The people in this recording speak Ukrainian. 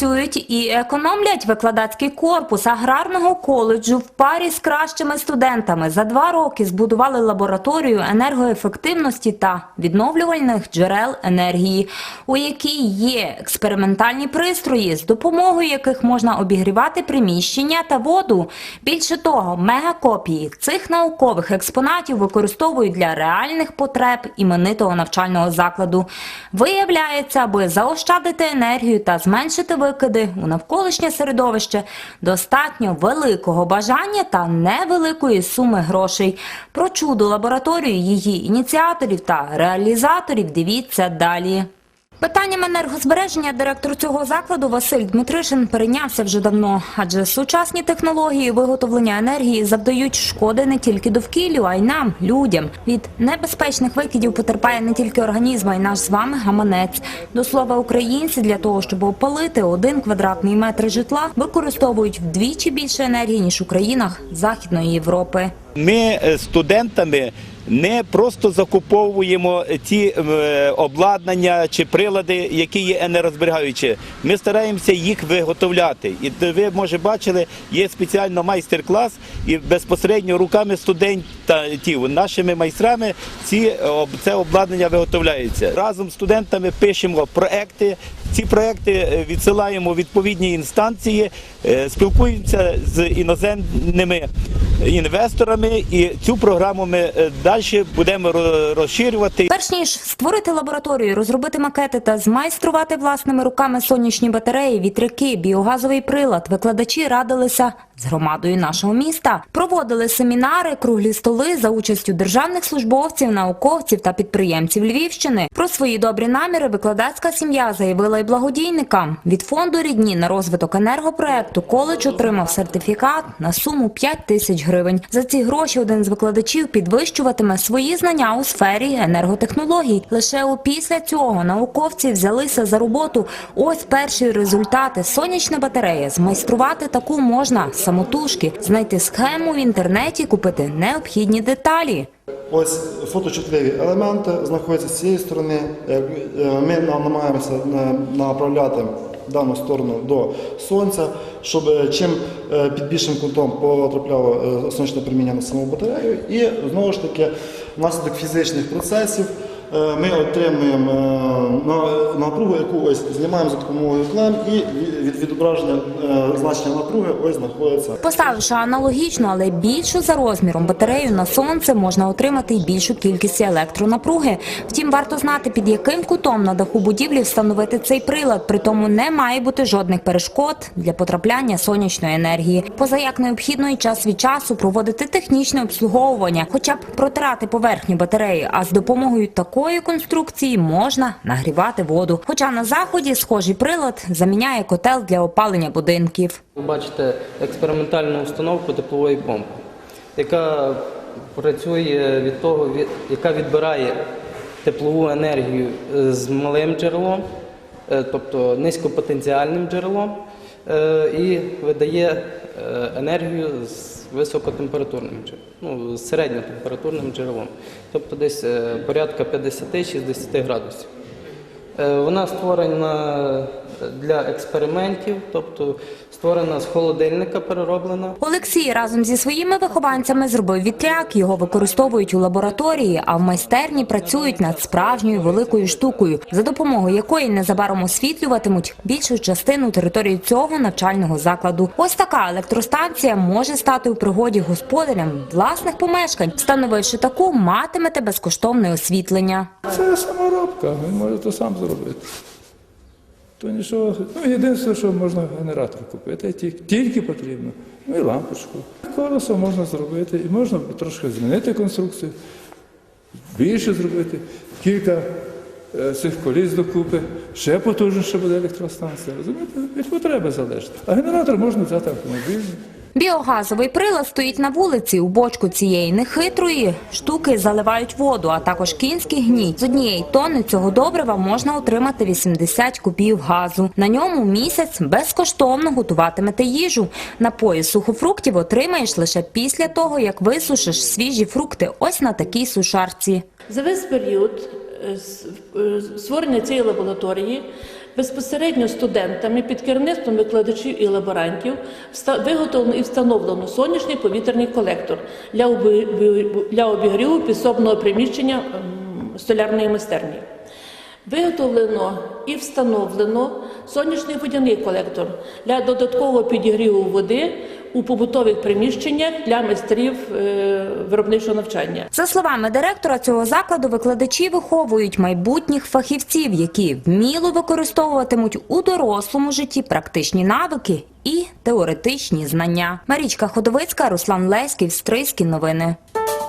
працюють і економлять викладацький корпус аграрного коледжу в парі з кращими студентами. За два роки збудували лабораторію енергоефективності та відновлювальних джерел енергії, у якій є експериментальні пристрої, з допомогою яких можна обігрівати приміщення та воду. Більше того, мегакопії цих наукових експонатів використовують для реальних потреб іменитого навчального закладу. Виявляється, аби заощадити енергію та зменшити викиди у навколишнє середовище, достатньо великого бажання та невеликої суми грошей. Про чудо лабораторію, її ініціаторів та реалізаторів дивіться далі. Питанням енергозбереження директор цього закладу Василь Дмитришин перейнявся вже давно, адже сучасні технології виготовлення енергії завдають шкоди не тільки довкіллю, а й нам, людям. Від небезпечних викидів потерпає не тільки організм, а й наш з вами гаманець. До слова, українці для того, щоб опалити один квадратний метр житла, використовують вдвічі більше енергії ніж у країнах Західної Європи. Ми е, студентами не просто закуповуємо ті е, обладнання чи прилади, які є енергозберігаючі. Ми стараємося їх виготовляти. І ви, може, бачили, є спеціально майстер-клас, і безпосередньо руками студентів, нашими майстрами, ці, е, це обладнання виготовляється. Разом з студентами пишемо проекти. Ці проекти відсилаємо відповідні інстанції, спілкуємося з іноземними інвесторами, і цю програму ми е, далі будемо розширювати. Перш ніж створити лабораторію, розробити макети та змайструвати власними руками сонячні батареї, вітряки, біогазовий прилад, викладачі радилися з громадою нашого міста. Проводили семінари, круглі столи за участю державних службовців, науковців та підприємців Львівщини. Про свої добрі наміри викладацька сім'я заявила й благодійникам. Від фонду рідні на розвиток енергопроекту коледж отримав сертифікат на суму 5 тисяч гривень. За ці гроші один з викладачів підвищуватиме свої знання у сфері енерготехнологій. Лише опісля цього науковці взялися за роботу. Ось перші результати. Сонячна батарея. Змайструвати таку можна самотужки, знайти схему в інтернеті, купити необхідні деталі. Ось фоточутливі елементи знаходяться з цієї сторони. Е, Ми намагаємося на- дану сторону до сонця, щоб е, чим е, під більшим кутом потрапляло е, сонячне проміння на саму батарею. І знову ж таки, внаслідок фізичних процесів ми отримуємо напругу, яку ось знімаємо за допомогою клем, і відображення е, значення напруги ось знаходиться. Поставивши аналогічну, але більшу за розміром батарею на сонце, можна отримати й більшу кількість електронапруги. Втім, варто знати, під яким кутом на даху будівлі встановити цей прилад. При тому не має бути жодних перешкод для потрапляння сонячної енергії. Поза як необхідно і час від часу проводити технічне обслуговування, хоча б протирати поверхню батареї. А з допомогою такої конструкції можна нагрівати воду. Хоча на заході схожий прилад заміняє котел для опалення будинків. Ви бачите експериментальну установку теплової помпи, яка працює від того, яка відбирає теплову енергію е, з малим джерелом, е, тобто низькопотенціальним джерелом, е, і видає енергію з високотемпературним ну, з середньотемпературним джерелом, тобто десь порядка 50-60 градусів. Е, Вона створена для експериментів, тобто створена з холодильника перероблена. Олексій разом зі своїми вихованцями зробив вітряк. Його використовують у лабораторії, а в майстерні працюють над справжньою великою штукою, за допомогою якої незабаром освітлюватимуть більшу частину території цього навчального закладу. Ось така електростанція може стати у пригоді господарям власних помешкань. Встановивши таку, матимете безкоштовне освітлення. Це саморобка, він може то сам зробити. То нічого. Ну, єдине, що можна генератор купити, тільки, тільки потрібно. Ну і лампочку. Колесо можна зробити, і можна трошки змінити конструкцію, більше зробити, кілька е, цих коліс докупи, ще потужніше буде електростанція. Розумієте, від потреби залежить. А генератор можна взяти автомобільний. Біогазовий прилад стоїть на вулиці. У бочку цієї нехитрої штуки заливають воду, а також кінський гній. З однієї тонни цього добрива можна отримати 80 кубів газу. На ньому місяць безкоштовно готуватимете їжу. Напої сухофруктів отримаєш лише після того, як висушиш свіжі фрукти ось на такій сушарці. За весь період створення цієї лабораторії безпосередньо студентами під керівництвом викладачів і лаборантів виготовлено і встановлено сонячний повітряний колектор для обігріву підсобного приміщення м, столярної майстерні. Виготовлено і встановлено сонячний водяний колектор для додаткового підігріву води у побутових приміщеннях для майстрів е, виробничого навчання. За словами директора цього закладу, викладачі виховують майбутніх фахівців, які вміло використовуватимуть у дорослому житті практичні навики і теоретичні знання. Марічка Ходовицька, Руслан Леськів, Стрийські новини.